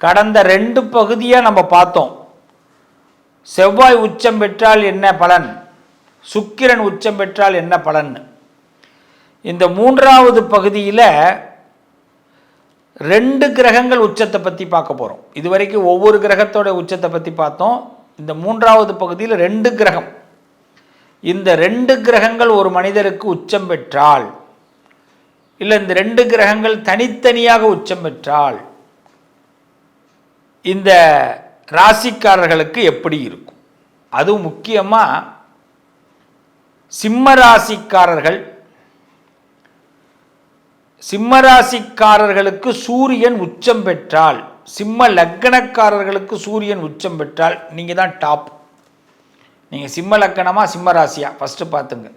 கடந்த ரெண்டு பகுதியாக நம்ம பார்த்தோம். செவ்வாய் உச்சம் பெற்றால் என்ன பலன்? சுக்கிரன் உச்சம் பெற்றால் என்ன பலன்? இந்த மூன்றாவது பகுதியில் ரெண்டு கிரகங்கள் உச்சத்தை பற்றி பார்க்க போகிறோம் இதுவரைக்கும் ஒவ்வொரு கிரகத்தோட உச்சத்தை பற்றி பார்த்தோம். இந்த மூன்றாவது பகுதியில் ரெண்டு கிரகம். இந்த ரெண்டு கிரகங்கள் ஒரு மனிதருக்கு உச்சம் பெற்றால் இல்லை இந்த ரெண்டு கிரகங்கள் தனித்தனியாக உச்சம் பெற்றால் இந்த ராசிக்காரர்களுக்கு எப்படி இருக்கும்? அதுவும் முக்கியமாக சிம்ம ராசிக்காரர்கள் சிம்ம ராசிக்காரர்களுக்கு சூரியன் உச்சம் பெற்றால் சிம்ம லக்கணக்காரர்களுக்கு சூரியன் உச்சம் பெற்றால் நீங்கள் தான் டாப் நீங்கள் சிம்ம லக்கணமா சிம்ம ராசியாக ஃபஸ்ட்டு பார்த்துங்க.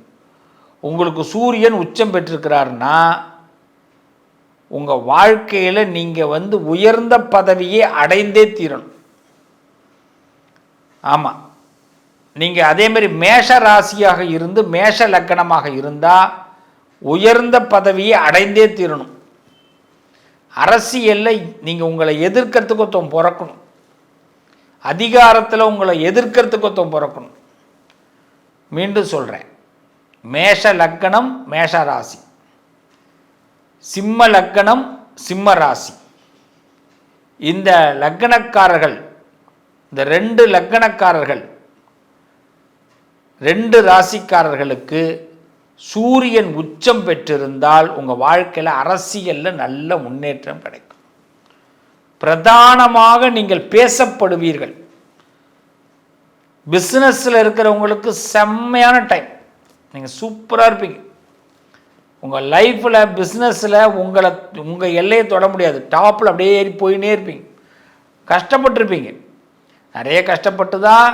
உங்களுக்கு சூரியன் உச்சம் பெற்றிருக்கிறாருன்னா உங்கள் வாழ்க்கையில் நீங்கள் வந்து உயர்ந்த பதவியை அடைந்தே தீரணும். ஆமாம் நீங்கள் அதேமாரி மேஷ ராசியாக இருந்து மேஷ லக்கணமாக இருந்தால் உயர்ந்த பதவியை அடைந்தே தீரணும். அரசியலில் நீங்கள் உங்களை எதிர்க்கிறதுக்கு ஒருத்தன் பிறக்கணும். அதிகாரத்தில் உங்களை எதிர்க்கிறதுக்கு ஒருத்தன் பிறக்கணும். மீண்டும் சொல்கிறேன் மேஷ லக்கணம் மேஷ ராசி. சிம்ம லக்கணம் சிம்ம ராசி. இந்த லக்கணக்காரர்கள் இந்த ரெண்டு லக்கணக்காரர்கள் ரெண்டு ராசிக்காரர்களுக்கு சூரியன் உச்சம் பெற்றிருந்தால் உங்கள் வாழ்க்கையில் அரசியலில் நல்ல முன்னேற்றம் கிடைக்கும். பிரதானமாக நீங்கள் பேசப்படுவீர்கள். பிஸ்னஸில் இருக்கிறவங்களுக்கு செம்மையான டைம் நீங்கள் சூப்பராக இருப்பீங்க. உங்கள் லைஃப்பில் பிஸ்னஸில் உங்களை உங்கள் எல்லையை தொட முடியாது. டாப்பில் அப்படியே ஏறி போயின்னே இருப்பீங்க. கஷ்டப்பட்டிருப்பீங்க. நிறைய கஷ்டப்பட்டு தான்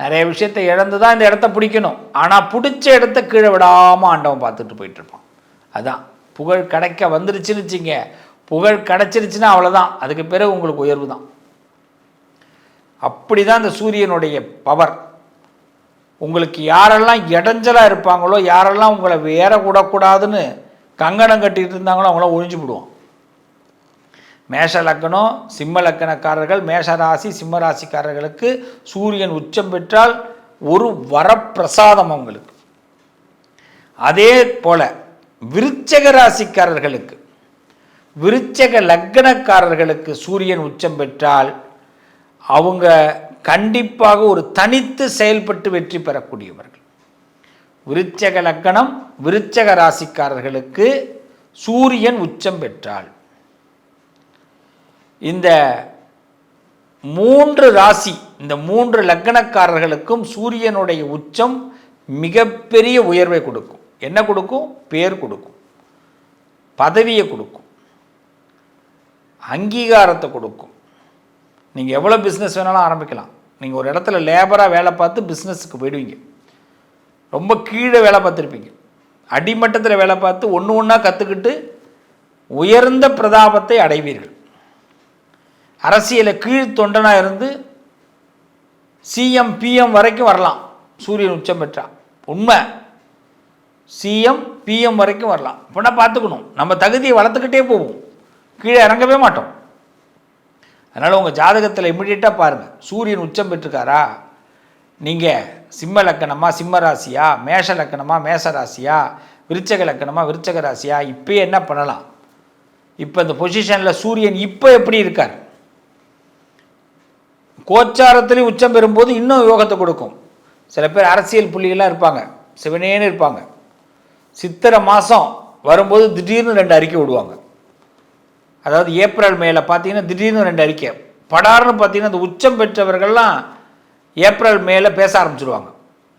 நிறைய விஷயத்தை இழந்து தான் இந்த இடத்த பிடிக்கணும். ஆனால் பிடிச்ச இடத்த கீழே விடாமல் ஆண்டவன் பார்த்துட்டு போயிட்டுருப்பான். அதுதான் புகழ் கிடைக்க வந்துருச்சுன்னு வச்சிங்க புகழ் கிடச்சிருச்சுன்னா அவ்வளோதான் அதுக்கு பிறகு உங்களுக்கு உயர்வு தான் அப்படி தான் இந்த சூரியனுடைய பவர் உங்களுக்கு யாரெல்லாம் இடைஞ்சலாக இருப்பாங்களோ யாரெல்லாம் உங்களை வேற விடக்கூடாதுன்னு கங்கணம் கட்டிட்டு இருந்தாங்களோ அவங்களாம் ஒழிஞ்சு விடுவோம் மேஷ லக்கணம் சிம்ம லக்கணக்காரர்கள் மேஷ ராசி சிம்ம ராசிக்காரர்களுக்கு சூரியன் உச்சம் பெற்றால் ஒரு வரப்பிரசாதம் அவங்களுக்கு. அதே போல விருச்சக ராசிக்காரர்களுக்கு விருச்சக லக்கணக்காரர்களுக்கு சூரியன் உச்சம் பெற்றால் அவங்க கண்டிப்பாக ஒரு தனித்து செயல்பட்டு வெற்றி பெறக்கூடியவர்கள். விருச்சக லக்கணம் விருச்சக ராசிக்காரர்களுக்கு சூரியன் உச்சம் பெற்றால் இந்த மூன்று ராசி இந்த மூன்று லக்கணக்காரர்களுக்கும் சூரியனுடைய உச்சம் மிகப்பெரிய உயர்வை கொடுக்கும். என்ன கொடுக்கும்? பேர் கொடுக்கும். பதவியை கொடுக்கும். அங்கீகாரத்தை கொடுக்கும். நீங்கள் எவ்வளோ பிஸ்னஸ் வேணாலும் ஆரம்பிக்கலாம். நீங்கள் ஒரு இடத்துல லேபராக வேலை பார்த்து பிஸ்னஸுக்கு போயிடுவீங்க. ரொம்ப கீழே வேலை பார்த்துருப்பீங்க. அடிமட்டத்தில் வேலை பார்த்து ஒன்று ஒன்றா கற்றுக்கிட்டு உயர்ந்த பிரதாபத்தை அடைவீர்கள். அரசியலை கீழ் தொண்டனாக இருந்து சிஎம் பிஎம் வரைக்கும் வரலாம். சூரியன் உச்சம் பெற்றா உண்மை. சிஎம் பிஎம் வரைக்கும் வரலாம். அப்படின்னா பார்த்துக்கணும்? நம்ம தகுதியை வளர்த்துக்கிட்டே போவோம். கீழே இறங்கவே மாட்டோம். அதனால் உங்கள் ஜாதகத்தில் இமிடியட்டாக பாருங்கள் சூரியன் உச்சம் பெற்றுக்காரா நீங்கள் சிம்ம லக்கணமாக சிம்ம ராசியா? மேஷ லக்கணமா மேஷ ராசியா? விருச்சக லக்கணமாக விருச்சக ராசியா? இப்போயே என்ன பண்ணலாம்? இப்போ இந்த பொசிஷனில் சூரியன் இப்போ எப்படி இருக்கார்? கோச்சாரத்துலேயும் உச்சம் பெறும்போது இன்னும் யோகத்தை கொடுக்கும். சில பேர் அரசியல் புள்ளிகள்லாம் இருப்பாங்க. சிவனேன்னு இருப்பாங்க. சித்திரை மாதம் வரும்போது திடீர்னு ரெண்டு அறிக்கை விடுவாங்க. அதாவது ஏப்ரல் மேல பார்த்தீங்கன்னா திடீர்னு ரெண்டு அறிக்கை. படார்னு பார்த்தீங்கன்னா அந்த உச்சம் பெற்றவர்கள்லாம் ஏப்ரல் மேல பேச ஆரம்பிச்சிடுவாங்க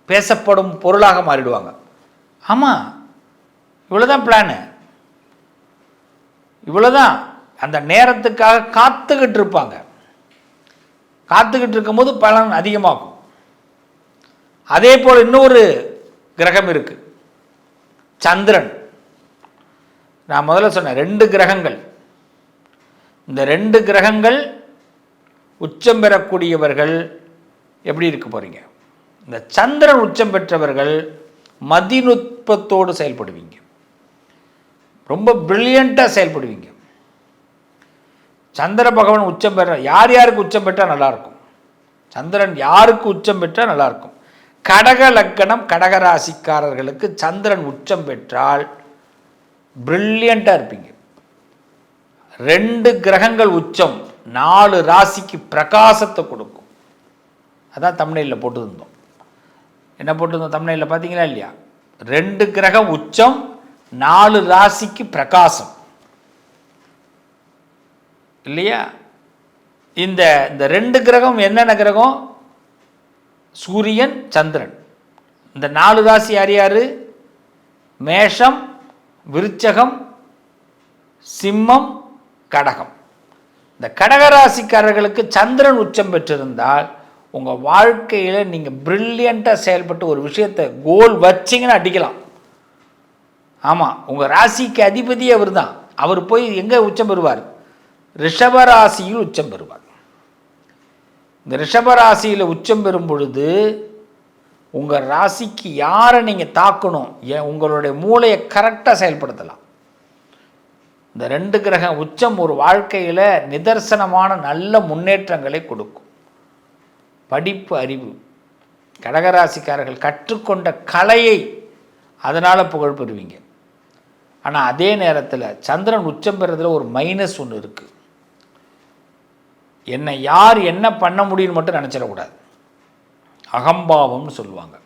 பேசப்படும் பொருளாக மாறிடுவாங்க. ஆமாம் இவ்வளோதான் பிளானு இவ்வளோதான் அந்த நேரத்துக்காக காத்துக்கிட்டு இருப்பாங்க. காத்துக்கிட்டு இருக்கும்போது பலன் அதிகமாகும். அதே போல் இன்னொரு கிரகம் இருக்குது சந்திரன். நான் முதல்ல சொன்னேன் ரெண்டு கிரகங்கள். இந்த ரெண்டு கிரகங்கள் உச்சம் பெறக்கூடியவர்கள் எப்படி இருக்க போகிறீங்க இந்த சந்திரன் உச்சம் பெற்றவர்கள் மதிநுட்பத்தோடு செயல்படுவீங்க. ரொம்ப பிரில்லியண்ட்டாக செயல்படுவீங்க. சந்திர பகவான் உச்சம் பெற யார் யாருக்கு உச்சம் பெற்றால் நல்லாயிருக்கும் சந்திரன் யாருக்கு உச்சம் பெற்றால் நல்லாயிருக்கும் கடக லக்கணம் கடகராசிக்காரர்களுக்கு சந்திரன் உச்சம் பெற்றால் பிரில்லியண்ட்டாக இருப்பீங்க. ரெண்டு கிரகங்கள் உச்சம் நாலு ராசிக்கு பிரகாசத்தை கொடுக்கும். அதான் தமிழில் போட்டுருந்தோம். என்ன போட்டிருந்தோம் தமிழில் பார்த்தீங்களா இல்லையா? ரெண்டு கிரகம் உச்சம் நாலு ராசிக்கு பிரகாசம். இல்லையா? இந்த இந்த ரெண்டு கிரகம் என்னென்ன கிரகம்? சூரியன் சந்திரன். இந்த நாலு ராசி யார் யார்? மேஷம் விருச்சகம் சிம்மம் கடகம். இந்த கடகராசிக்காரர்களுக்கு சந்திரன் உச்சம் பெற்றிருந்தால் உங்கள் வாழ்க்கையில் நீங்கள் ப்ரில்லியண்ட்டாக செயல்பட்டு ஒரு விஷயத்தை கோல் வச்சிங்கன்னு அடிக்கலாம். ஆமாம் உங்கள் ராசிக்கு அதிபதி அவர் தான். அவர் போய் எங்கே உச்சம் பெறுவார்? ரிஷபராசியில் உச்சம் பெறுவார். இந்த ரிஷபராசியில் உச்சம் பெறும் பொழுது உங்கள் ராசிக்கு யாரை நீங்கள் தாக்கணும்? ஏன் உங்களுடைய மூளையை கரெக்டாக செயல்படுத்தலாம். இந்த ரெண்டு கிரகம் உச்சம் ஒரு வாழ்க்கையில் நிதர்சனமான நல்ல முன்னேற்றங்களை கொடுக்கும். படிப்பு அறிவு. கடகராசிக்காரர்கள் கற்றுக்கொண்ட கலையை அதனால் புகழ் பெறுவீங்க. ஆனால் அதே நேரத்தில் சந்திரன் உச்சம் பெறதில் ஒரு மைனஸ் ஒன்று இருக்குது என்னை யார் என்ன பண்ண முடியும்னு மட்டும் நினச்சிடக்கூடாது. அகம்பாவம்னு சொல்லுவாங்க.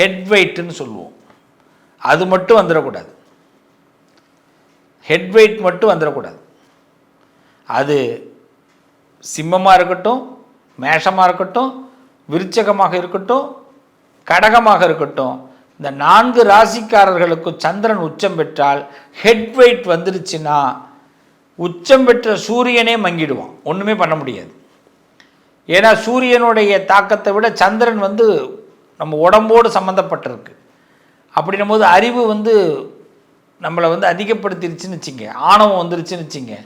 ஹெட் வெயிட்டுன்னு சொல்லுவோம். அது மட்டும் வந்துடக்கூடாது. ஹெட் வெயிட் மட்டும் வந்துடக்கூடாது அது சிம்மமாக இருக்கட்டும் மேஷமாக இருக்கட்டும் விருச்சகமாக இருக்கட்டும் கடகமாக இருக்கட்டும் இந்த நான்கு ராசிக்காரர்களுக்கு சந்திரன் உச்சம் பெற்றால் ஹெட் வெயிட் வந்துருச்சுன்னா உச்சம் பெற்ற சூரியனே மங்கிடுவான். ஒன்றுமே பண்ண முடியாது. ஏன்னா சூரியனுடைய தாக்கத்தை விட சந்திரன் வந்து நம்ம உடம்போடு சம்மந்தப்பட்டிருக்கு அப்படின்னும் போது அறிவு வந்து நம்மளை வந்து அதிகப்படுத்திருச்சுன்னு வச்சுங்க ஆணவம் வந்துருச்சுன்னு வச்சுங்க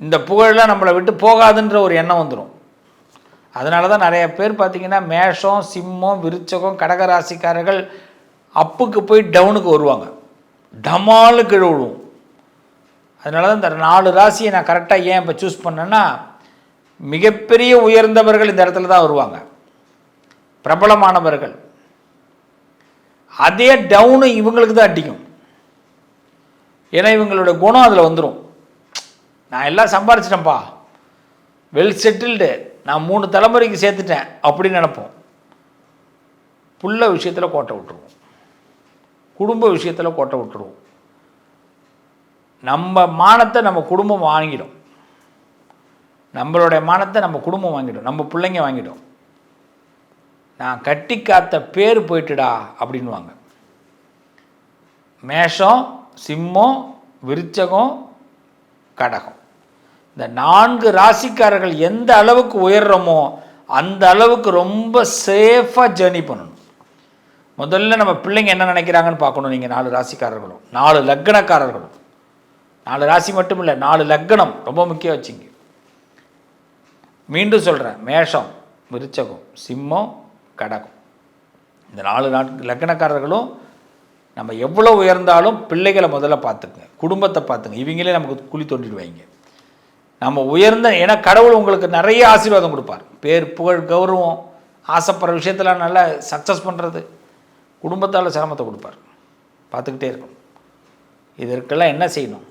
இந்த புகழெலாம் நம்மளை விட்டு போகாதுன்ற ஒரு எண்ணம் வந்துடும் அதனால தான் நிறைய பேர் பார்த்திங்கன்னா மேஷம் சிம்மம் விருச்சகம் கடகராசிக்காரர்கள் அப்புக்கு போய் டவுனுக்கு வருவாங்க. டமாலு கீழே விழுவும். அதனால தான் இந்த நாலு ராசியை நான் கரெக்டாக ஏன் இப்போ சூஸ் பண்ணேன்னா மிகப்பெரிய உயர்ந்தவர்கள் இந்த இடத்துல தான் வருவாங்க. பிரபலமானவர்கள். அதே டவுனு இவங்களுக்கு தான் அடிக்கும். ஏன்னா இவங்களோட குணம் அதில் வந்துடும் நான் எல்லாம் சம்பாரிச்சிட்டேன்ப்பா. வெல் செட்டில்டு நான் மூணு தலைமுறைக்கு சேர்த்துட்டேன் அப்படின்னு நினப்போம். புள்ள விஷயத்தில் கோட்டை விட்டுருவோம். குடும்ப விஷயத்தில் கோட்டை விட்டுருவோம். நம்ம மானத்தை நம்ம குடும்பம் வாங்கிடும். நம்மளுடைய மானத்தை நம்ம குடும்பம் வாங்கிடும். நம்ம பிள்ளைங்க வாங்கிடும். நான் கட்டி காத்த பேர் போயிட்டுடா அப்படின்வாங்க மேஷம் சிம்மம் விருச்சகம் கடகம் இந்த நான்கு ராசிக்காரர்கள் எந்த அளவுக்கு உயர்றோமோ அந்த அளவுக்கு ரொம்ப சேஃபாக ஜேர்னி பண்ணணும். முதல்ல நம்ம பிள்ளைங்க என்ன நினைக்கிறாங்கன்னு பார்க்கணும் நீங்கள் நாலு ராசிக்காரர்களும். நாலு லக்கணக்காரர்களும் நாலு ராசி மட்டும் இல்லை நாலு லக்கணம் ரொம்ப முக்கியம் வச்சுங்க. மீண்டும் சொல்கிறேன் மேஷம் விருச்சகம் சிம்மம் கடகம். இந்த நாலு நாட்கள் லக்கணக்காரர்களும் நம்ம எவ்வளோ உயர்ந்தாலும் பிள்ளைகளை முதல்ல பார்த்துக்குங்க. குடும்பத்தை பார்த்துங்க. இவங்களே நமக்கு குழி தோண்டிடுவாங்க நம்ம உயர்ந்த ஏன்னா கடவுள் உங்களுக்கு நிறைய ஆசீர்வாதம் கொடுப்பார். பேர் புகழ் கௌரவம் ஆசைப்படுற விஷயத்தில் நல்லா சக்ஸஸ் பண்ணுறது குடும்பத்தால் சிரமத்தை கொடுப்பார். பார்த்துக்கிட்டே இருக்கணும். இதற்கெல்லாம் என்ன செய்யணும்?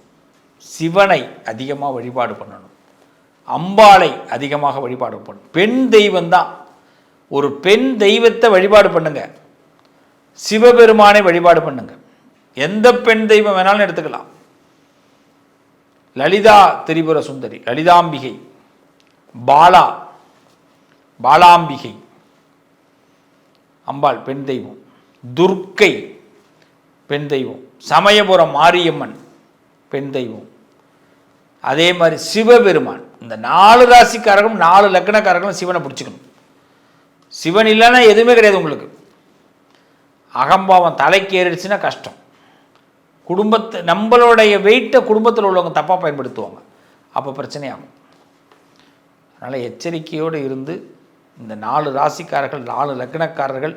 சிவனை அதிகமாக வழிபாடு பண்ணணும். அம்பாளை அதிகமாக வழிபாடு பண்ணணும். பெண் தெய்வம் தான் ஒரு பெண் தெய்வத்தை வழிபாடு பண்ணுங்கள் சிவபெருமானை வழிபாடு பண்ணுங்க. எந்த பெண் தெய்வம் வேணாலும் எடுத்துக்கலாம். லலிதா திரிபுர சுந்தரி லலிதாம்பிகை பாலா பாலாம்பிகை அம்பாள் பெண் தெய்வம் துர்க்கை பெண் தெய்வம் சமயபுரம் மாரியம்மன் பெண் தெய்வம். அதே மாதிரி சிவபெருமான் இந்த நாலு ராசிக்காரர்களும் நாலு லக்னக்காரர்களும் சிவனை பிடிச்சிக்கணும். சிவன் இல்லைன்னா எதுவுமே கிடையாது உங்களுக்கு. அகம்பாவம் தலைக்கேறிடுச்சுன்னா கஷ்டம். குடும்பத்தை நம்மளுடைய வெயிட்டை குடும்பத்தில் உள்ளவங்க தப்பாக பயன்படுத்துவாங்க. அப்போ பிரச்சனையாகும். அதனால் எச்சரிக்கையோடு இருந்து இந்த நாலு ராசிக்காரர்கள் நாலு லக்னக்காரர்கள்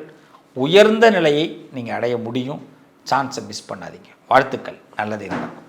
உயர்ந்த நிலையை நீங்கள் அடைய முடியும். சான்ஸை மிஸ் பண்ணாதீங்க. வாழ்த்துக்கள். நல்லதே நடக்கும்.